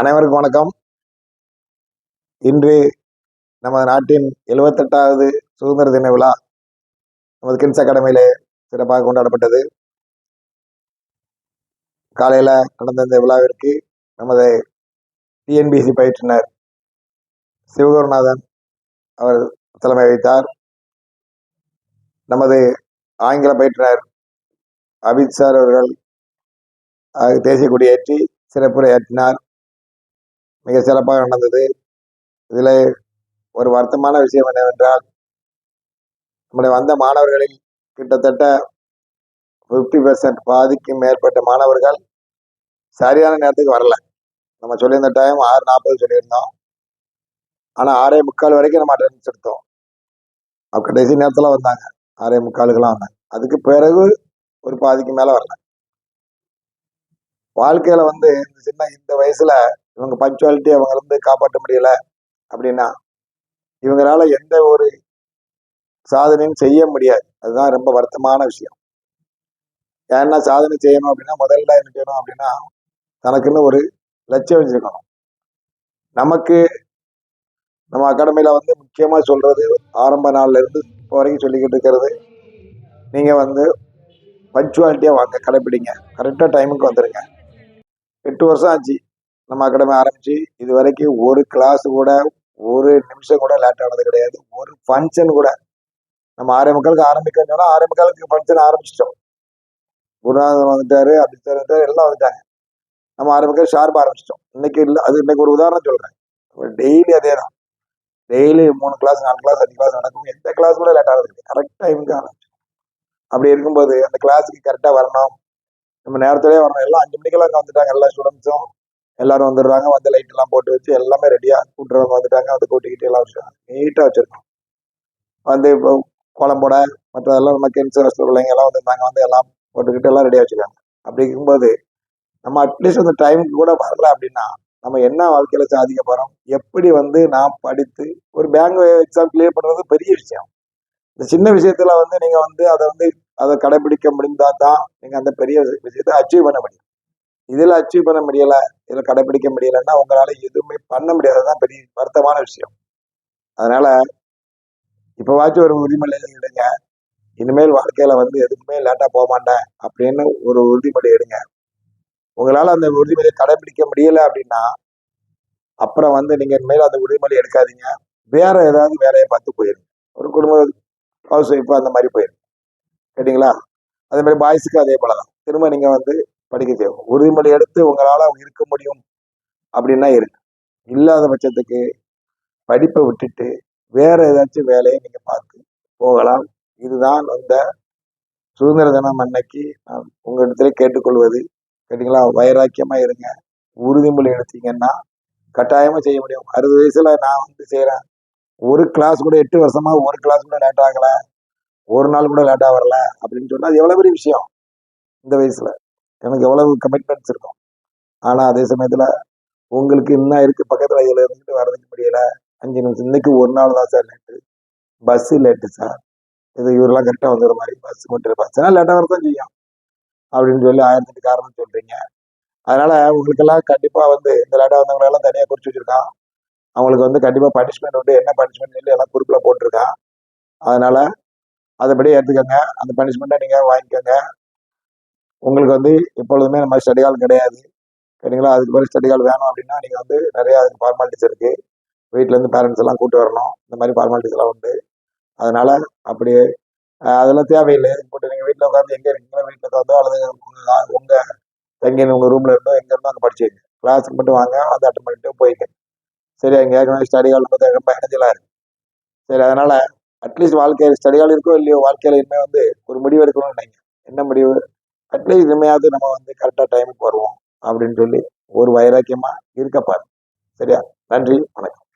அனைவருக்கும் வணக்கம். இன்று நமது நாட்டின் எழுபத்தெட்டாவது சுதந்திர தின விழா நமது கின்ஸ் அகாடமியிலே சிறப்பாக கொண்டாடப்பட்டது. காலையில் நடந்த இந்த விழாவிற்கு நமது டிஎன்பிசி பயிற்றுனர் சிவகுருநாதன் அவர் தலைமை வைத்தார் நமது ஆங்கில பயிற்றுனர் அபித் சார் அவர்கள் தேசிய கொடியேற்றி சிறப்புரையாற்றினார் மிக சிறப்பாக நடந்தது. இதில் ஒரு வருத்தமான விஷயம் என்னவென்றால் நம்முடைய வந்த மாணவர்களில் கிட்டத்தட்ட ஃபிஃப்டி பெர்சன்ட் பாதிக்கும் மேற்பட்ட மாணவர்கள் சரியான நேரத்துக்கு வரல. நம்ம சொல்லியிருந்த டைம் ஆறு நாற்பது சொல்லியிருந்தோம். ஆனால் ஆறே முக்கால் வரைக்கும் நம்ம அட்டெண்டன்ஸ் எடுத்தோம். அவங்க கடைசி நேரத்தில் வந்தாங்க. ஆறே முக்காலுக்கெல்லாம் வந்தாங்க. அதுக்கு பிறகு ஒரு பாதிக்கு மேலே வரல. வாழ்க்கையில் வந்து இந்த சின்ன இந்த வயசில் இவங்க பஞ்சுவாலிட்டி அவங்க இருந்து காப்பாற்ற முடியல அப்படின்னா இவங்களால எந்த ஒரு சாதனையும் செய்ய முடியாது. அதுதான் ரொம்ப வருத்தமான விஷயம். ஏன்னா சாதனை செய்யணும் அப்படின்னா முதல்ல என்ன செய்யணும் அப்படின்னா தனக்குன்னு ஒரு லட்சியம் வச்சிருக்கணும். நமக்கு நம்ம அகாடமியில வந்து முக்கியமா சொல்றது ஆரம்ப நாள்ல இருந்து இப்போ வரைக்கும் சொல்லிக்கிட்டு இருக்கிறது நீங்க வந்து பஞ்சுவாலிட்டியா வாங்க கடைப்பிடிங்க. கரெக்டா டைமுக்கு வந்துருங்க. எட்டு வருஷம் ஆச்சு. நம்ம அகாடமி ஆரம்பிச்சு இது வரைக்கும் ஒரு கிளாஸ் கூட ஒரு நிமிஷம் கூட லேட் ஆனது கிடையாது. ஒரு ஃபங்க்ஷன் கூட. நம்ம ஆறே மக்களுக்கு ஆரம்பிக்கணும்னா சொன்னா ஆறே ஃபங்க்ஷன் ஆரம்பிச்சிட்டோம். குருநாதன் வந்துட்டாரு அப்படி வந்துட்டாரு எல்லாம் வந்துட்டாங்க. நம்ம ஆறே மக்கள் ஷார்ப் ஆரம்பிச்சிட்டோம். இன்னைக்கு இல்லை அது இன்னைக்கு ஒரு உதாரணம் சொல்றேன். டெய்லி அதே தான். டெய்லி மூணு கிளாஸ் நாலு கிளாஸ் அஞ்சு கிளாஸ் நடக்கும். எந்த கிளாஸ் கூட லேட் ஆகுது கரெக்ட் டைமுக்கு ஆரம்பிச்சோம் அப்படி இருக்கும்போது அந்த கிளாஸுக்கு கரெக்டாக வரணும். நம்ம நேரத்திலே வரணும். எல்லாம் அஞ்சு மணிக்கெல்லாம் வந்துட்டாங்க எல்லா ஸ்டூடெண்ட்ஸும் எல்லாரும் வந்துடுறாங்க வந்து லைட் எல்லாம் போட்டு வச்சு எல்லாமே ரெடியா கூட்டுறவங்க வந்துட்டாங்க வந்து கூட்டிக்கிட்டு எல்லாம் வச்சுருக்காங்க நீட்டா வச்சிருக்கோம். வந்து இப்போ குழம்போட மற்றதெல்லாம் நம்ம கென்சர் ஹாஸ்டல் பிள்ளைங்க எல்லாம் வந்திருந்தாங்க வந்து எல்லாம் போட்டுக்கிட்டு எல்லாம் ரெடியா வச்சிருக்காங்க. அப்படி இருக்கும்போது நம்ம அட்லீஸ்ட் அந்த டைமுக்கு கூட வரல அப்படின்னா நம்ம என்ன வாழ்க்கையில சாதிக்க போறோம்? எப்படி வந்து நான் படித்து ஒரு பேங்க் எக்ஸாம் கிளியர் பண்றது பெரிய விஷயம். இந்த சின்ன விஷயத்துல வந்து நீங்க வந்து அதை வந்து அதை கடைபிடிக்க முடிந்தா தான் நீங்க அந்த பெரிய விஷயத்தை அச்சீவ் பண்ண முடியும். இதில் அச்சீவ் பண்ண முடியலை இதில் கடைபிடிக்க முடியலைன்னா உங்களால் எதுவுமே பண்ண முடியாததான் பெரிய வருத்தமான விஷயம். அதனால இப்போவாச்சும் ஒரு உறுதிமொழி எடுங்க. இனிமேல் வாழ்க்கையில வந்து எதுக்குமே லேட்டாக போக மாட்டேன் அப்படின்னு ஒரு உறுதிமொழி எடுங்க. உங்களால் அந்த உறுதிமொழியை கடைபிடிக்க முடியலை அப்படின்னா அப்புறம் வந்து நீங்கள் இனிமேல் அந்த உறுதிமொழி எடுக்காதீங்க. வேற ஏதாவது வேலையை பார்த்து போயிருங்க. ஒரு குடும்ப ஹவுஸ் ஒய்ஃபு அந்த மாதிரி போயிருங்க. கேட்டிங்களா? அதே மாதிரி பாய்ஸுக்கு அதே போல தான் திரும்ப நீங்கள் வந்து படிக்க செய்யும் உறுதிமொழி எடுத்து உங்களால் இருக்க முடியும் அப்படின்னா இருக்கு. இல்லாத பட்சத்துக்கு படிப்பை விட்டுட்டு வேற ஏதாச்சும் வேலையை நீங்க பார்த்து போகலாம். இதுதான் அந்த சுதந்திர தினம் அன்னைக்கு நான் உங்களிடத்துல கேட்டுக்கொள்வது. கேட்டீங்களா? வைராக்கியமா இருங்க. உறுதிமொழி எடுத்தீங்கன்னா கட்டாயமா செய்ய முடியும். அறுபது வயசுல நான் வந்து செய்யறேன் ஒரு கிளாஸ் கூட எட்டு வருஷமா ஒரு கிளாஸ் கூட லேட் ஆகல. ஒரு நாள் கூட லேட்டாக வரல அப்படின்னு சொன்னா அது எவ்வளவு பெரிய விஷயம் இந்த வயசுல. எனக்கு எவ்வளவு கமிட்மெண்ட்ஸ் இருக்கும்? ஆனால் அதே சமயத்தில் உங்களுக்கு இன்னும் இருக்குது பக்கத்தில் இதில் இருந்துட்டு வர்றதுக்கு முடியலை. அஞ்சு நிமிஷம் இன்னைக்கு ஒரு நாள் தான் sir late bus late sir. இது இவரெல்லாம் கரெக்டாக வந்துடுற மாதிரி பஸ் மட்டும் பஸ்னா லேட்டாக வரதான் செய்யும். அப்படின்னு சொல்லி ஆயிரத்தெட்டு காரணம் சொல்கிறீங்க அதனால் உங்களுக்கெல்லாம் கண்டிப்பாக வந்து இந்த லேட்டாக வந்தவங்களெல்லாம் தனியாக குறிச்சு வச்சுருக்கான். அவங்களுக்கு வந்து கண்டிப்பாக பனிஷ்மெண்ட் உண்டு. என்ன பனிஷ்மெண்ட் சொல்லி எல்லாம் குறிப்பில் போட்டிருக்கான். அதனால் அதைப்படி எடுத்துக்கோங்க அந்த பனிஷ்மெண்ட்டை நீங்கள் வாங்கிக்கோங்க. உங்களுக்கு வந்து எப்பொழுதுமே நம்ம ஸ்டடி ஹால் கிடையாது. சரிங்களா? அதுக்கு பிறகு ஸ்டடி ஹால் வேணும் அப்படின்னா நீங்கள் வந்து நிறைய அதுக்கு ஃபார்மாலிட்டிஸ் இருக்கு. வீட்டிலேருந்து இருந்து பேரண்ட்ஸ் எல்லாம் கூட்டு வரணும். இந்த மாதிரி ஃபார்மாலிட்டிஸ் எல்லாம் உண்டு. அதனால அப்படியே அதெல்லாம் தேவையில்லை. போட்டு நீங்கள் வீட்டில் உட்காந்து எங்கே இருக்கீங்களோ வீட்டில் உட்காந்தோ அல்லது உங்கள் உங்கள் எங்கே உங்கள் ரூமில் இருந்தோ எங்கே இருந்தோ அங்கே படிச்சுங்க கிளாஸுக்கு மட்டும் வாங்க. வந்து அட்டன் பண்ணிட்டு போய்க்க சரி அங்கே ஏற்கனவே ஸ்டடி ஹால் பார்த்து ரொம்ப இணைஞ்சலா இருக்கு. சரி அதனால அட்லீஸ்ட் வாழ்க்கையில் ஸ்டடி ஹால் இருக்கோ இல்லையோ வாழ்க்கையில இனிமேல் வந்து ஒரு முடிவு எடுக்கணும்னு நினைங்க. என்ன முடிவு? அட்லீஸ்ட் இனிமையாவது நம்ம வந்து கரெக்டாக டைமுக்கு வருவோம் அப்படின்னு சொல்லி ஒரு வைராக்கியமா இருக்க பாரு. சரியா? நன்றி வணக்கம்.